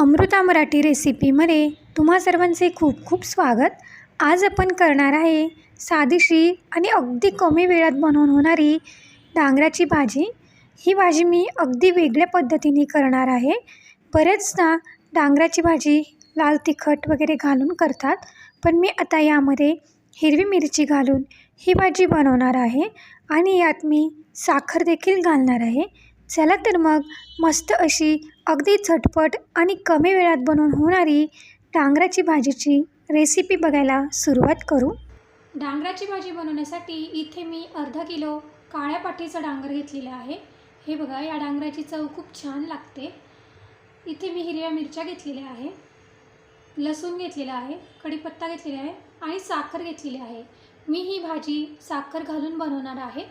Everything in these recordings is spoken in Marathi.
अमृता मराठी रेसिपीमध्ये तुम्हा सर्वांचे खूप खूप स्वागत. आज आपण करणार आहे साधीशी आणि अगदी कमी वेळात बनवून होणारी डांगराची भाजी. ही भाजी मी अगदी वेगळ्या पद्धतीने करणार आहे. बरेचदा डांगराची भाजी लाल तिखट वगैरे घालून करतात पण मी आता यामध्ये हिरवी मिरची घालून ही भाजी बनवणार आहे आणि यात मी साखर देखील घालणार आहे. चला तर मग मस्त अशी अगदी झटपट आणि कमी वेळात बनवून होणारी डांगराची भाजीची रेसिपी बघायला सुरुवात करू. डांगराची भाजी बनवण्यासाठी इथे मी अर्धा किलो काळ्या पाठीचं डांगर घेतलेलं आहे. हे बघा या डांगराची चव खूप छान लागते. इथे मी हिरव्या मिरच्या घेतलेल्या आहे लसूण घेतलेला आहे कढीपत्ता घेतलेला आहे आणि साखर घेतलेली आहे. मी ही भाजी साखर घालून बनवणार आहे.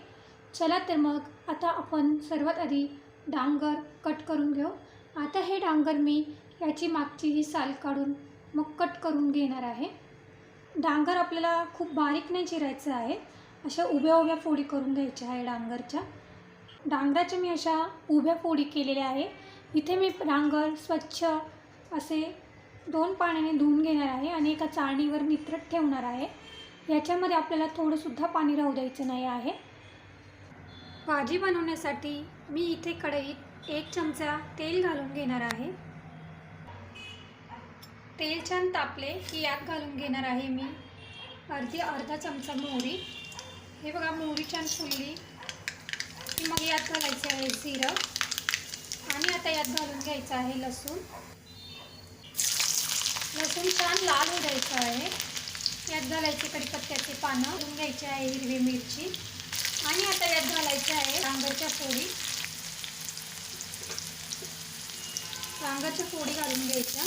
चला तर मग आता आपण सर्वात आधी डांगर कट करून घेऊ. आता हे डांगर मी याची मागची ही साल काढून मग कट करून घेणार आहे. डांगर आपल्याला खूप बारीक नाही चिरायचं आहे. अशा उभ्या उभ्या फोडी करून घ्यायच्या आहे डांगरच्या. डांगराच्या मी अशा उभ्या फोडी केलेल्या आहे. इथे मी डांगर स्वच्छ असे दोन पाण्याने धुवून घेणार आहे आणि एका चाळणीवर नित्रत ठेवणार आहे. याच्यामध्ये आपल्याला थोडंसुद्धा पाणी राहू द्यायचं नाही आहे. भाजी बनवण्यासाठी मी इथे कढईत एक चमचा तेल घालून घेणार आहे. तेल छान तापले की यात घालून घेणार आहे मी. अर्धी अर्धा चमचा मोहरी. हे बघा मोहरी छान फुलली. की मग यात घालायचं आहे जिरं. आणि आता यात घालून घ्यायचं आहे लसूण. लसूण छान लाल हो द्यायचं आहे. यात घालायचे कडीपत्त्याचे पानं घालून घ्यायचे आहे हिरवी मिरची. आणि आता यात घालायचं आहे डांगरच्या फोडी. डांगरच्या फोडी घालून घ्यायच्या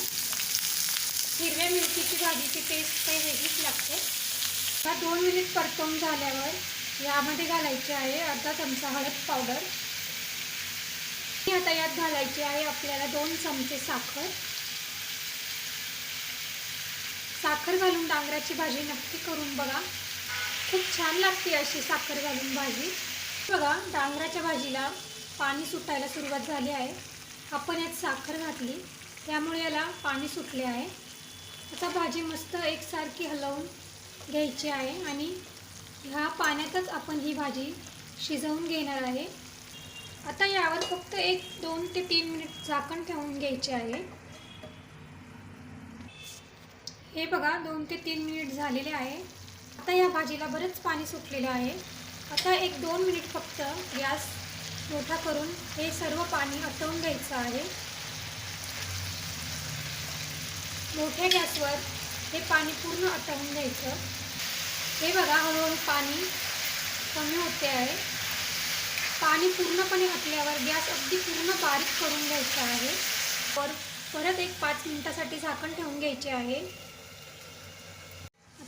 हिरव्या मिरचीची भाजीची टेस्ट काही वेगळीच लागते. आता दोन मिनिट परतवून झाल्यावर यामध्ये घालायची आहे अर्धा चमचा हळद पावडर आता यात घालायची आहे आपल्याला दोन चमचे साखर. साखर घालून डांगराची भाजी नक्की करून बघा. खूप छान लागते अशी साखर घालून भाजी. बघा डांगराच्या भाजीला पाणी सुटायला सुरुवात झाली आहे. आपण यात साखर घातली. त्यामुळे याला पाणी सुटले आहे. आता भाजी मस्त एकसारखी हलवून घ्यायची आहे आणि ह्या पाण्यातच आपण ही भाजी शिजवून घेणार आहे. आता यावर फक्त एक दोन ते तीन मिनिट झाकण ठेवून घ्यायचे आहे. हे बघा दोन ते तीन मिनिट झालेले आहे. आता या भाजीला बरंच पाणी सुटलेलं आहे. आता एक दोन मिनिट फक्त गॅस मोठा करून हे सर्व पाणी आटवून घ्यायचं आहे. मोठ्या गॅसवर हे पाणी पूर्ण आटवून घ्यायचं. हे बघा हळूहळू पाणी कमी होते आहे. पाणी पूर्णपणे आटल्यावर गॅस अगदी पूर्ण बारीक करून घ्यायचा आहे. पर परत एक पाच मिनटासाठी झाकण ठेवून घ्यायचे आहे.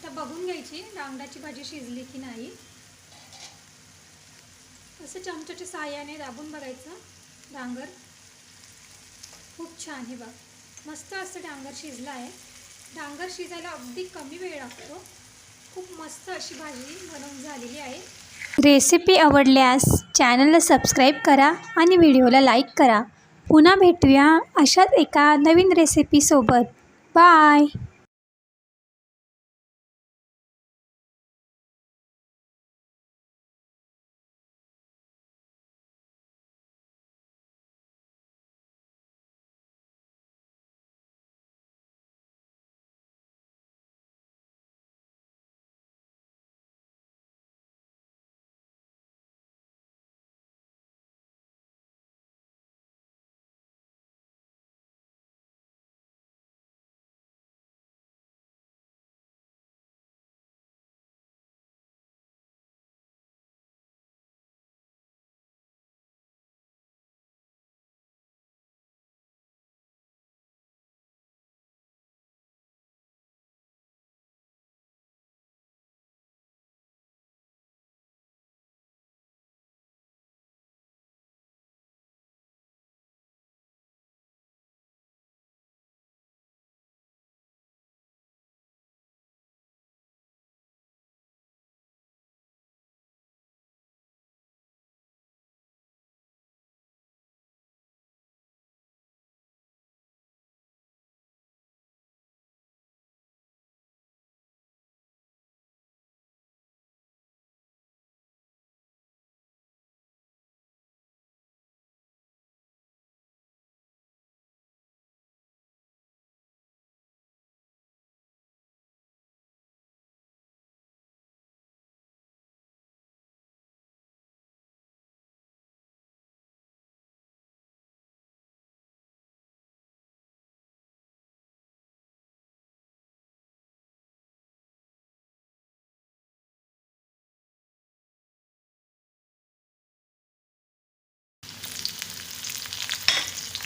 आता बघून घ्यायची डांगराची भाजी शिजली की नाही. असं चमच्याच्या साह्याने दाबून बघायचं डांगर. खूप छान हे बघ. मस्त असं डांगर शिजलं आहे. डांगर शिजायला अगदी कमी वेळ लागतो. खूप मस्त अशी भाजी बनवून झालेली आहे. रेसिपी आवडल्यास चॅनलला सबस्क्राईब करा आणि व्हिडिओला लाईक करा. पुन्हा भेटूया अशाच एका नवीन रेसिपीसोबत बाय!